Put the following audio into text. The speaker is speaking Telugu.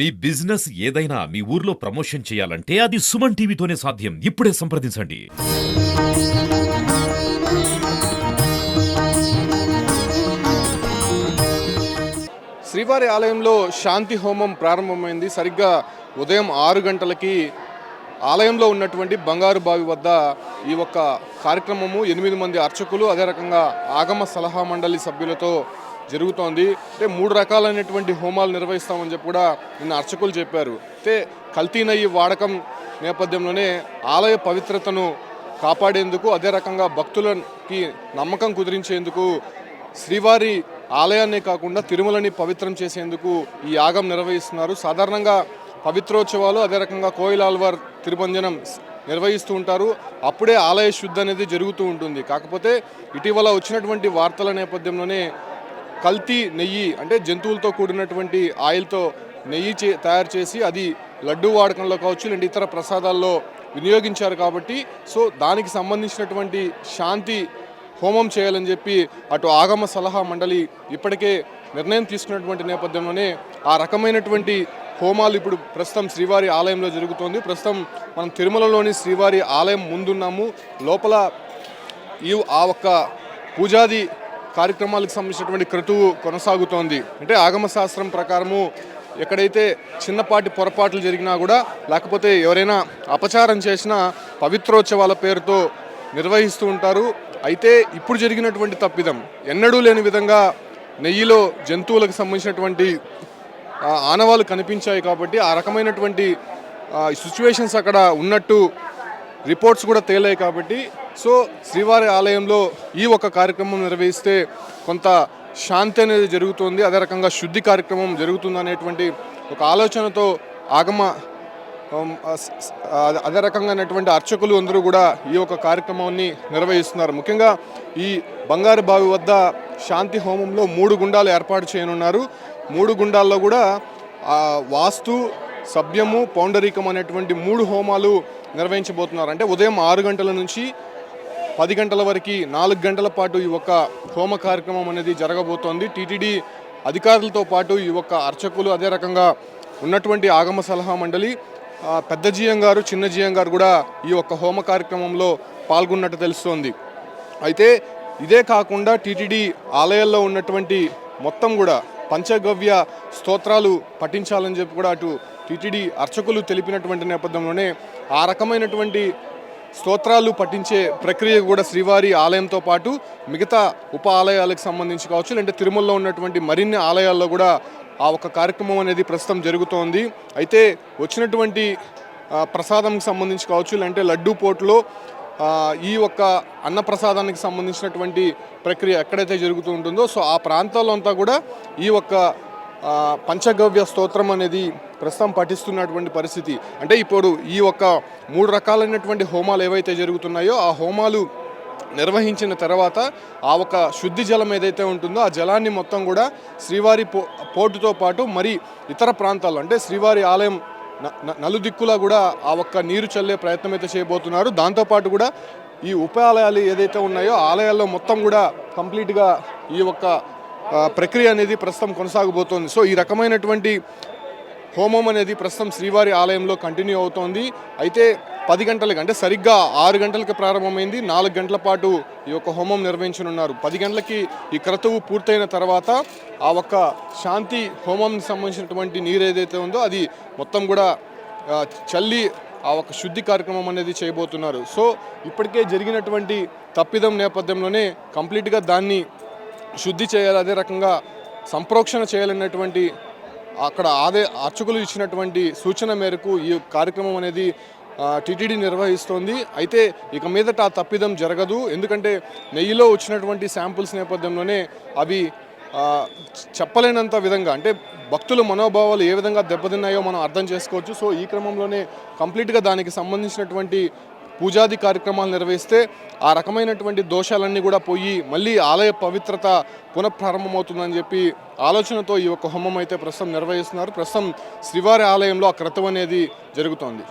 మీ బిజినెస్ ఏదైనా మీ ఊర్లో ప్రమోషన్ చేయాలంటే అది సుమన్ టీవీతోనే సాధ్యం. ఇప్పుడే సంప్రదించండి. శ్రీవారి ఆలయంలో శాంతి హోమం ప్రారంభమైంది. సరిగ్గా ఉదయం ఆరు గంటలకి ఆలయంలో ఉన్నటువంటి బంగారు బావి వద్ద ఈ ఒక్క కార్యక్రమము ఎనిమిది మంది అర్చకులు అదే రకంగా ఆగమ సలహా మండలి సభ్యులతో జరుగుతోంది. అంటే మూడు రకాలైనటువంటి హోమాలు నిర్వహిస్తామని చెప్పి కూడా నిన్న అర్చకులు చెప్పారు. అయితే కల్తీ నయ్యి వాడకం నేపథ్యంలోనే ఆలయ పవిత్రతను కాపాడేందుకు అదే రకంగా భక్తులకి నమ్మకం కుదిరించేందుకు శ్రీవారి ఆలయాన్నే కాకుండా తిరుమలని పవిత్రం చేసేందుకు ఈ యాగం నిర్వహిస్తున్నారు. సాధారణంగా పవిత్రోత్సవాలు అదే రకంగా కోయిలాల్వార్ తిరుబంజనం నిర్వహిస్తూ ఉంటారు. అప్పుడే ఆలయ శుద్ధి అనేది జరుగుతూ ఉంటుంది. కాకపోతే ఇటీవల వచ్చినటువంటి వార్తల నేపథ్యంలోనే కల్తీ నెయ్యి అంటే జంతువులతో కూడినటువంటి ఆయిల్తో నెయ్యి చే తయారు చేసి అది లడ్డు వాడకంలో కావచ్చు లేదంటే ఇతర ప్రసాదాల్లో వినియోగించారు కాబట్టి సో దానికి సంబంధించినటువంటి శాంతి హోమం చేయాలని చెప్పి అటు ఆగమ సలహా మండలి ఇప్పటికే నిర్ణయం తీసుకున్నటువంటి నేపథ్యంలోనే ఆ రకమైనటువంటి హోమాలు ఇప్పుడు ప్రస్తుతం శ్రీవారి ఆలయంలో జరుగుతోంది. ప్రస్తుతం మనం తిరుమలలోని శ్రీవారి ఆలయం ముందున్నాము. లోపల ఈ ఆ ఒక్క పూజాది కార్యక్రమాలకు సంబంధించినటువంటి క్రతువు కొనసాగుతోంది. అంటే ఆగమ శాస్త్రం ప్రకారము ఎక్కడైతే చిన్నపాటి పొరపాట్లు జరిగినా కూడా లేకపోతే ఎవరైనా అపచారం చేసినా పవిత్రోత్సవాల పేరుతో నిర్వహిస్తూ ఉంటారు. అయితే ఇప్పుడు జరిగినటువంటి తప్పిదం ఎన్నడూ లేని విధంగా నెయ్యిలో జంతువులకు సంబంధించినటువంటి ఆనవాలు కనిపించాయి కాబట్టి ఆ రకమైనటువంటి సిచ్యువేషన్స్ అక్కడ ఉన్నట్టు రిపోర్ట్స్ కూడా తేలాయి కాబట్టి. సో శ్రీవారి ఆలయంలో ఈ ఒక కార్యక్రమం నిర్వహిస్తే కొంత శాంతి అనేది జరుగుతుంది. అదే రకంగా శుద్ధి కార్యక్రమం జరుగుతుంది అనేటువంటి ఒక ఆలోచనతో ఆగమ అదే రకంగా అనేటువంటి అదే అర్చకులు అందరూ కూడా ఈ యొక్క కార్యక్రమాన్ని నిర్వహిస్తున్నారు. ముఖ్యంగా ఈ బంగారు బావి వద్ద శాంతి హోమంలో మూడు గుండాలు ఏర్పాటు చేయనున్నారు. మూడు గుండాల్లో కూడా వాస్తు సభ్యము పౌండరీకం అనేటువంటి మూడు హోమాలు నిర్వహించబోతున్నారు. అంటే ఉదయం ఆరు గంటల నుంచి పది గంటల వరకు నాలుగు గంటల పాటు ఈ యొక్క హోమ కార్యక్రమం అనేది జరగబోతోంది. టీటీడీ అధికారులతో పాటు ఈ యొక్క అర్చకులు అదే రకంగా ఉన్నటువంటి ఆగమ సలహా మండలి పెద్ద జీఎం గారు చిన్న జీఎం గారు కూడా ఈ యొక్క హోమ కార్యక్రమంలో పాల్గొన్నట్టు తెలుస్తోంది. అయితే ఇదే కాకుండా టీటీడీ ఆలయాల్లో ఉన్నటువంటి మొత్తం కూడా పంచగవ్య స్తోత్రాలు పఠించాలని చెప్పి కూడా అటు టీటీడీ అర్చకులు తెలిపినటువంటి నేపథ్యంలోనే ఆ రకమైనటువంటి స్తోత్రాలు పఠించే ప్రక్రియ కూడా శ్రీవారి ఆలయంతో పాటు మిగతా ఉప ఆలయాలకు సంబంధించి కావచ్చు లేదంటే తిరుమలలో ఉన్నటువంటి మరిన్ని ఆలయాల్లో కూడా ఆ ఒక కార్యక్రమం అనేది ప్రస్తుతం జరుగుతోంది. అయితే వచ్చినటువంటి ప్రసాదంకి సంబంధించి కావచ్చు లేదంటే లడ్డూ పోటులో ఈ ఒక్క అన్న ప్రసాదానికి సంబంధించినటువంటి ప్రక్రియ ఎక్కడైతే జరుగుతూ ఉంటుందో సో ఆ ప్రాంతాల్లో అంతా కూడా ఈ ఒక్క పంచగవ్య స్తోత్రం అనేది ప్రస్తుతం పఠిస్తున్నటువంటి పరిస్థితి. అంటే ఇప్పుడు ఈ ఒక్క మూడు రకాలైనటువంటి హోమాలు ఏవైతే జరుగుతున్నాయో ఆ హోమాలు నిర్వహించిన తర్వాత ఆ ఒక శుద్ధి జలం ఏదైతే ఉంటుందో ఆ జలాన్ని మొత్తం కూడా శ్రీవారి పో పోర్టుతో పాటు మరి ఇతర ప్రాంతాల్లో అంటే శ్రీవారి ఆలయం న- నలుదిక్కులా కూడా ఆ ఒక్క నీరు చల్లే ప్రయత్నం అయితే చేయబోతున్నారు. దాంతోపాటు కూడా ఈ ఉప ఆలయాలు ఏదైతే ఉన్నాయో ఆలయాల్లో మొత్తం కూడా కంప్లీట్గా ఈ ఒక్క ప్రక్రియ అనేది ప్రస్తుతం కొనసాగబోతోంది. సో ఈ రకమైనటువంటి హోమం అనేది ప్రస్తుతం శ్రీవారి ఆలయంలో కంటిన్యూ అవుతోంది. అయితే పది గంటలకు అంటే సరిగ్గా ఆరు గంటలకు ప్రారంభమైంది. నాలుగు గంటల పాటు ఈ యొక్క హోమం నిర్వహించనున్నారు. పది గంటలకి ఈ క్రతువు పూర్తయిన తర్వాత ఆ ఒక్క శాంతి హోమంకి సంబంధించినటువంటి నీరు ఏదైతే ఉందో అది మొత్తం కూడా చల్లి ఆ ఒక శుద్ధి కార్యక్రమం అనేది చేయబోతున్నారు. సో ఇప్పటికే జరిగినటువంటి తప్పిదం నేపథ్యంలోనే కంప్లీట్గా దాన్ని శుద్ధి చేయాలి అదే రకంగా సంప్రోక్షణ చేయాలన్నటువంటి అక్కడ ఆదే అర్చకులు ఇచ్చినటువంటి సూచన మేరకు ఈ కార్యక్రమం అనేది టీటీడీ నిర్వహిస్తోంది. అయితే ఇక మీదట ఆ తప్పిదం జరగదు. ఎందుకంటే నెయ్యిలో వచ్చినటువంటి శాంపుల్స్ నేపథ్యంలోనే అవి చెప్పలేనంత విధంగా అంటే భక్తుల మనోభావాలు ఏ విధంగా దెబ్బతిన్నాయో మనం అర్థం చేసుకోవచ్చు. సో ఈ క్రమంలోనే కంప్లీట్గా దానికి సంబంధించినటువంటి పూజాది కార్యక్రమాలు నిర్వహిస్తే ఆ రకమైనటువంటి దోషాలన్నీ కూడా పోయి మళ్ళీ ఆలయ పవిత్రత పునఃప్రారంభమవుతుందని చెప్పి ఆలోచనతో ఈ యొక్క హోమం అయితే ప్రస్తుతం నిర్వహిస్తున్నారు. ప్రస్తుతం శ్రీవారి ఆలయంలో ఆ క్రతం అనేది జరుగుతోంది.